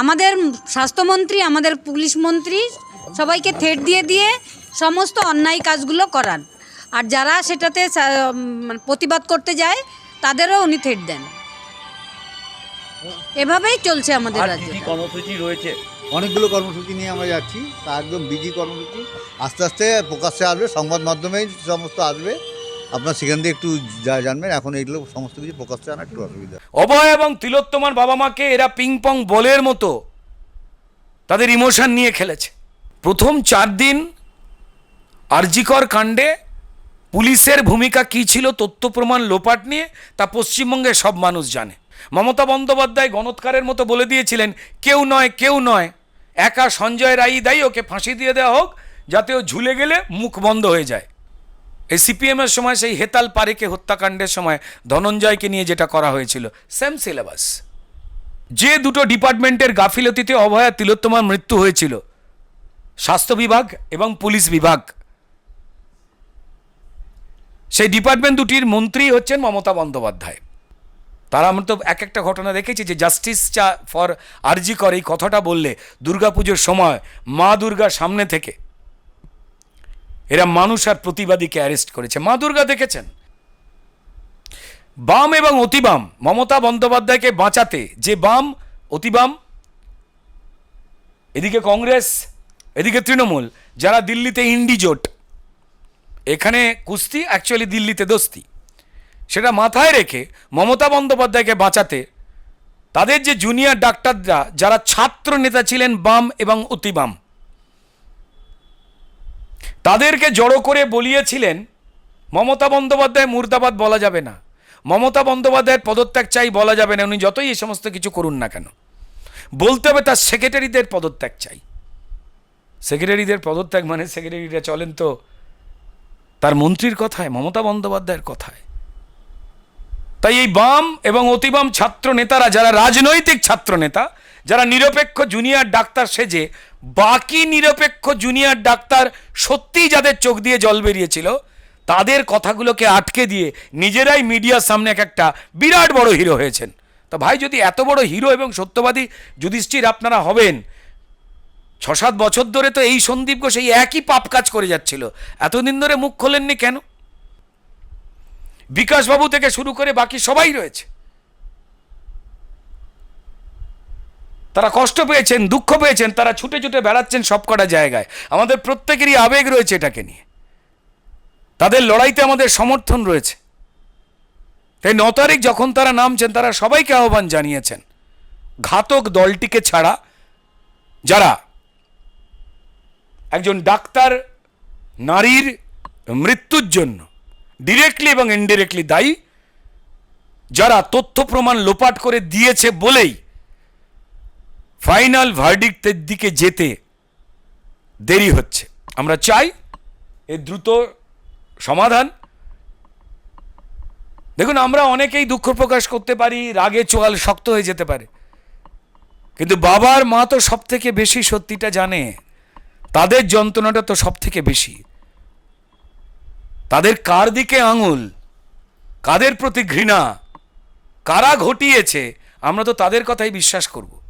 আমাদের স্বাস্থ্যমন্ত্রী আমাদের পুলিশ মন্ত্রী সবাইকে থেট দিয়ে দিয়ে সমস্ত অন্যায় কাজগুলো করান। আর যারা সেটাতে প্রতিবাদ করতে যায় তাদেরও উনি থেট দেন। এভাবেই চলছে আমাদের রাজ্যে কর্মসূচি রয়েছে? অনেকগুলো কর্মসূচি নিয়ে আমরা যাচ্ছি। তা একদম বিজি কর্মসূচি। আস্তে আস্তে প্রকাশ্যে আসবে সংবাদ মাধ্যমেই সমস্ত আসবে। আপনার সেখান থেকে একটু যা জানবেন, এখন এইগুলো সমস্ত কিছু প্রকাশ্যে আনা একটু অসুবিধা। অভয় এবং তিলোত্তমার বাবা মাকে এরা পিং পং বলের মতো তাদের ইমোশন নিয়ে খেলেছে। প্রথম চার দিন আরজিকর কাণ্ডে পুলিশের ভূমিকা কী ছিল, তথ্য প্রমাণ লোপাট নিয়ে তা পশ্চিমবঙ্গের সব মানুষ জানে। মমতা বন্দ্যোপাধ্যায় গণৎকারের মতো বলে দিয়েছিলেন, কেউ নয় কেউ নয়, একা সঞ্জয় রাই দায়ী, ওকে ফাঁসি দিয়ে দেওয়া হোক, যাতে ও ঝুলে গেলে মুখ বন্ধ হয়ে যায়। এই সিপিএমের সময় সেই হেতাল পারেকে হত্যাকাণ্ডের সময় ধনঞ্জয়কে নিয়ে যেটা করা হয়েছিল সেম সিলেবাস যে দুটো ডিপার্টমেন্টের গাফিলতিতে অভয়া তিলোত্তমার মৃত্যু হয়েছিল, স্বাস্থ্য বিভাগ এবং পুলিশ বিভাগ। সেই ডিপার্টমেন্ট দুটির মন্ত্রী হচ্ছেন মমতা বন্দ্যোপাধ্যায়। তারা আমরা তো এক একটা ঘটনা দেখেছি যে জাস্টিস চা ফর আরজি করে এই কথাটা বললে দুর্গাপুজোর সময় মা দুর্গার সামনে থেকে এরা মানুষ আর প্রতিবাদীকে অ্যারেস্ট করেছে। মা দুর্গা দেখেছেন? বাম এবং অতিবাম, মমতা বন্দ্যোপাধ্যায়কে বাঁচাতে, যে বাম, অতিবাম, এদিকে কংগ্রেস, এদিকে তৃণমূল, যারা দিল্লিতে ইন্ডি জোট, এখানে কুস্তি অ্যাকচুয়ালি দিল্লিতে দোস্তি। সেটা মাথায় রেখে মমতা বন্দ্যোপাধ্যায়কে বাঁচাতে, তাদের যে জুনিয়র ডাক্তাররা, যারা ছাত্র নেতা ছিলেন বাম এবং অতিবাম তাদেরকে জড়ো করে বলিয়েছিলেন, মমতা বন্দ্যোপাধ্যায় মুর্দাবাদ বলা যাবে না। মমতা বন্দ্যোপাধ্যায়ের পদত্যাগ চাই বলা যাবে না। উনি যতই এই সমস্ত কিছু করুন না কেন, বলতে হবে তার সেক্রেটারিদের পদত্যাগ চাই। সেক্রেটারিদের পদত্যাগ মানে সেক্রেটারিরা চলেন তো, তার মন্ত্রীর কথায়, মমতা বন্দ্যোপাধ্যায়ের কথায়। তাই এই বাম এবং অতিবাম ছাত্র নেতারা, যারা রাজনৈতিক ছাত্র নেতা, যারা নিরপেক্ষ জুনিয়র ডাক্তার সেজে বাকি নিরপেক্ষ জুনিয়র ডাক্তার সত্যিই যাদের চোখ দিয়ে জল বেরিয়েছিল, তাদের কথাগুলোকে আটকে দিয়ে নিজেরাই মিডিয়ার সামনে এক একটা বিরাট বড় হিরো হয়েছেন। তা ভাই, যদি এত বড় হিরো এবং সত্যবাদী যুধিষ্ঠির আপনারা হবেন ছ সাত বছর ধরে তো এই সন্দীপ ঘোষ এই একই পাপ কাজ করে যাচ্ছিল। এতদিন ধরে মুখ খোলেননি কেন? বিকাশবাবু থেকে শুরু করে বাকি সবাই রয়েছে। তারা কষ্ট পেয়েছেন, দুঃখ পেয়েছেন, তারা ছুটে ছুটে বেড়াচ্ছেন সবকটা জায়গায়। আমাদের প্রত্যেকেরই আবেগ রয়েছে এটাকে নিয়ে। তাদের লড়াইতে আমাদের সমর্থন রয়েছে। তাই ন তারিখ যখন তারা নামছেন, তারা সবাইকে আহ্বান জানিয়েছেন, ঘাতক দলটিকে ছাড়া যারা একজন ডাক্তার নারীর মৃত্যুর জন্য ডিরেক্টলি এবং ইনডিরেক্টলি দায়ী, যারা তথ্য প্রমাণ লোপাট করে দিয়েছে বলেই ফাইনাল ভার্ডিক্টের দিকে যেতে দেরি হচ্ছে। আমরা চাই এর দ্রুত সমাধান। দেখুন, আমরা অনেকেই দুঃখ প্রকাশ করতে পারি, রাগে চোয়াল শক্ত হয়ে যেতে পারে। কিন্তু বাবার মা তো সব থেকে বেশি সত্যিটা জানে। তাদের যন্ত্রণাটা তো সব থেকে বেশি। তাদের কার দিকে আঙুল? কাদের প্রতি ঘৃণা? কারা ঘটিয়েছে? আমরা তো তাদের কথাই বিশ্বাস করব।